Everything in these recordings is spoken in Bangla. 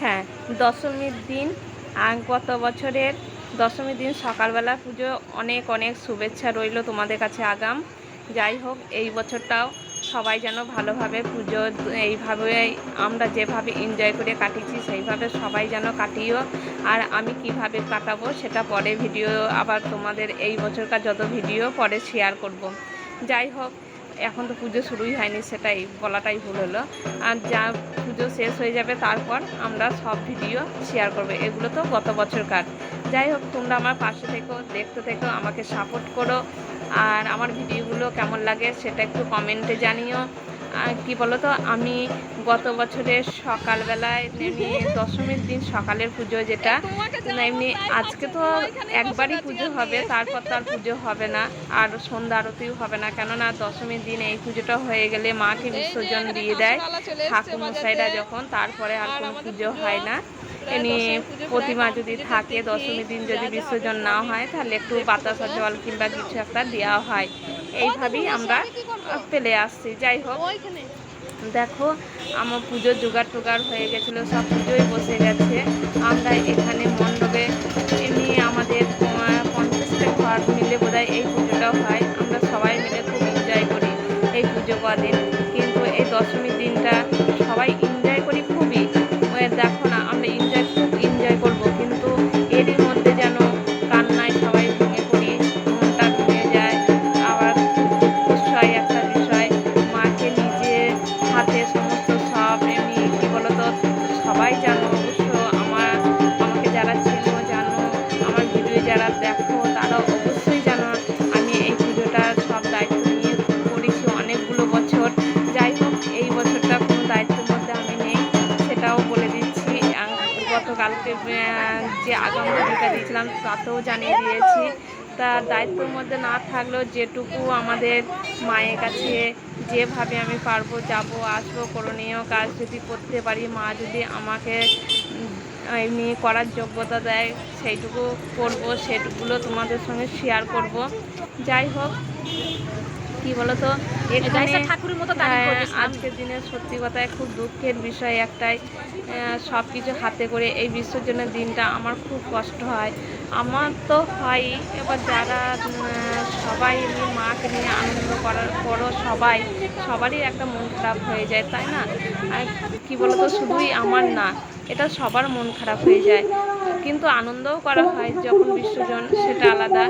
হ্যাঁ দশমীর দিন গত বছরের দশমীর দিন সকালবেলা পুজো, অনেক অনেক শুভেচ্ছা রইল তোমাদের কাছে আগাম। যাই হোক, এই বছরটাও সবাই যেন ভালোভাবে পুজো, এইভাবে আমরা যেভাবে এনজয় করে কাটিয়েছি, সেইভাবে সবাই যেন কাটিও। আর আমি কীভাবে কাটাবো সেটা পরে ভিডিও আবার তোমাদের এই বছরকার যত ভিডিও পরে শেয়ার করব। যাই হোক, এখন তো পুজো শুরুই হয়নি, সেটাই বলাটাই ভুল হলো। আর যা পুজো শেষ হয়ে যাবে তারপর আমরা সব ভিডিও শেয়ার করব। এগুলো তো গত বছরকার। যাই হোক, তোমরা আমার পাশে থেকো, দেখতে থেকো, আমাকে সাপোর্ট করো। আর আমার ভিডিওগুলো কেমন লাগে সেটা একটু কমেন্টে জানিও। কি বলো তো আমি গত বছরের সকালবেলায় এমনি দশমীর দিন সকালের পুজো যেটা এমনি আজকে তো একবারই পুজো হবে তারপর তো আর পুজো হবে না আর সন্ধ্যা আরতিও হবে না কেননা দশমীর দিন এই পুজোটা হয়ে গেলে মাকে বিসর্জন দিয়ে দেয় ঠাকুর মশাইরা যখন তারপরে আর কোনো পুজো হয় না। এমনি প্রতিমা যদি থাকে দশমীর দিন যদি বিসর্জন না হয় তাহলে একটু বাতাসা জল কিংবা কিছু একটা দেওয়া হয়। এইভাবেই আমরা পেলে আসছি যাই হোক। দেখো আমার পুজোর জোগাড় টোগাড় হয়ে গেছিল সব পুজোই বসে গেছে। আমরা এখানে মণ্ডপে এমনি আমাদের পঞ্চাশটা ঘর মিলে বোধহয় এই পুজোটা হয়। আমরা সবাই মিলে খুব এনজয় করি এই পুজো কদিন। কিন্তু এই দশমীর দিনটা সবাই জানো, অবশ্য আমার, আমাকে যারা চেনো, জানো, আমার ভিডিও যারা দেখো তারা অবশ্যই জানো, আমি এই পুজোটা সব দায়িত্ব নিয়ে করেছি অনেকগুলো বছর। যাই হোক, এই বছরটা কোনো দায়িত্বের মধ্যে আমি নেই, সেটাও বলে দিচ্ছি। গতকালকে যে আগাম ভিডিওটা দিয়েছিলাম, তাতেও জানিয়ে দিয়েছি। তা দায়িত্বের মধ্যে না থাকলেও যেটুকু আমাদের মায়ের কাছে যেভাবে আমি পারব, যাব, আসব, করণীয় কাজ যদি করতে পারি, মা যদি আমাকে এমনি করার যোগ্যতা দেয়, সেইটুকু করব সেটুকুগুলো তোমাদের সঙ্গে শেয়ার করব। যাই হোক কি বলতো? এখানে ঠাকুরের মতো হ্যাঁ, আজকের দিনে সত্যি কথায় খুব দুঃখের বিষয় একটাই সব কিছু হাতে করে এই বিসর্জনের দিনটা আমার খুব কষ্ট হয়। আমার তো হয় এবার যারা সবাই এমনি মাকে নিয়ে আনন্দ করার পরও সবাই সবারই একটা মন খারাপ হয়ে যায় তাই না? আর কি বলতো শুধুই আমার না। এটা সবার মন খারাপ হয়ে যায়। কিন্তু আনন্দও করা হয় যখন বিসর্জন সেটা আলাদা।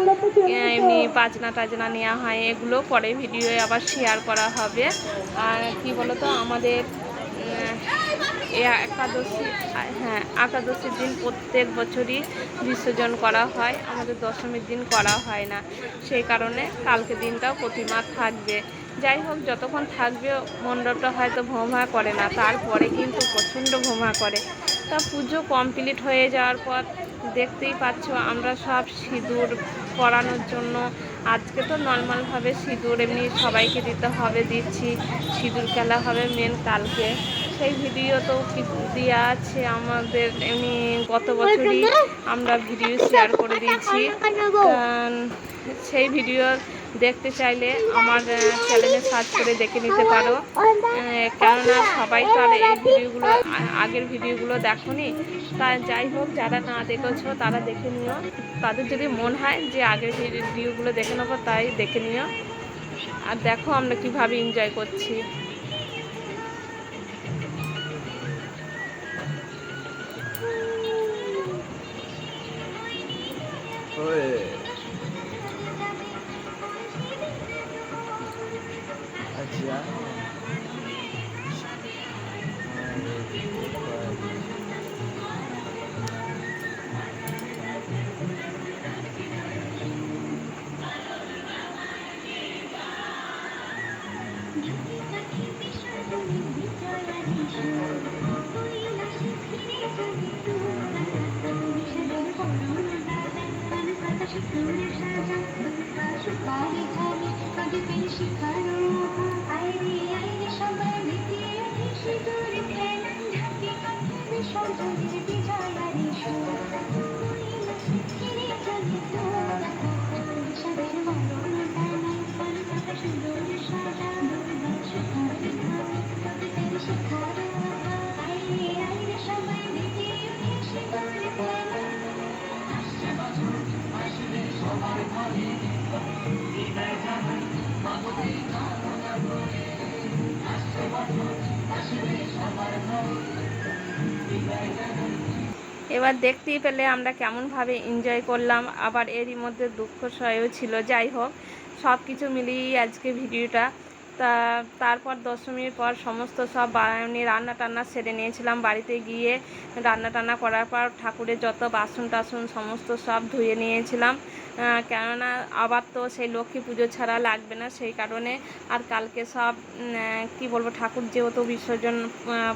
এমনি বাজনা টাজনা নেওয়া হয়, এগুলো পরে ভিডিওয়ে আবার শেয়ার করা হবে। আর কি বলতো, আমাদের একাদশী হ্যাঁ একাদশীর দিন প্রত্যেক বছরই বিসর্জন করা হয়। আমাদের দশমীর দিন করা হয় না। সেই কারণে কালকে দিনটাও প্রতিমা থাকবে। যাই হোক যতক্ষণ থাকবে মণ্ডপটা হয়তো ভোমা করে না তারপরে কিন্তু প্রচণ্ড ভোমা করে। তা পুজো কমপ্লিট হয়ে যাওয়ার পর দেখতেই পাচ্ছ আমরা সব সিঁদুর পরানোর জন্য আজকে তো নর্মালভাবে সিঁদুর এমনি সবাইকে দিতে হবে দিচ্ছি। সিঁদুর খেলা হবে মেন কালকে। সেই ভিডিও তো দেওয়া আছে আমাদের এমনি গত বছরই আমরা ভিডিও শেয়ার করে দিয়েছি। সেই ভিডিও দেখতে চাইলে আমার চ্যানেলে সার্চ করে দেখে নিতে পারো। কেননা সবাই তো আর এই ভিডিওগুলো, আগের ভিডিওগুলো দেখোনি। তা যাই হোক, যারা না দেখেছ, তারা দেখে নিও। তাদের যদি মন হয় যে আগের ভিডিওগুলো দেখে নেব, তাই দেখে নিও। আর দেখো আমরা কীভাবে এনজয় করছি। আচ্ছা বিজয়ারি এবার দেখতেই পেলে আমরা কেমনভাবে এনজয় করলাম, আবার এরই মধ্যে দুঃখ সহায়ও ছিল। যাই হোক সব কিছু মিলিয়েই আজকে ভিডিওটা। তা, তারপর দশমীর পর সমস্ত সব রান্না টান্না সেরে নিয়েছিলাম। বাড়িতে গিয়ে রান্না টান্না করার পর ঠাকুরের যত বাসন টাসন সমস্ত সব ধুয়ে নিয়েছিলাম। কেননা আবার তো সেই লক্ষ্মী পুজো ছাড়া লাগবে না, সেই কারণে আর কালকে সব কি বলব, ঠাকুর যেহেতু বিসর্জন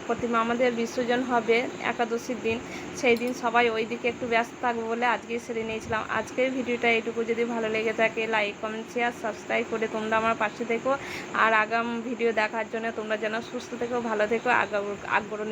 প্রতিমা আমাদের বিসর্জন হবে একাদশীর দিন, সেই দিন সবাই ওই দিকে একটু ব্যস্ত থাকব বলে আজকেই সেরে নিয়েছিলাম। আজকের ভিডিওটা এইটুকু। যদি ভালো লেগে থাকে লাইক কমেন্ট শেয়ার সাবস্ক্রাইব করে তোমরা আমার পাশে থেকো। আর আগাম ভিডিও দেখার জন্য তোমরা যেন সুস্থ থেকো, ভালো থেকো আগ্রহ আগ্রহ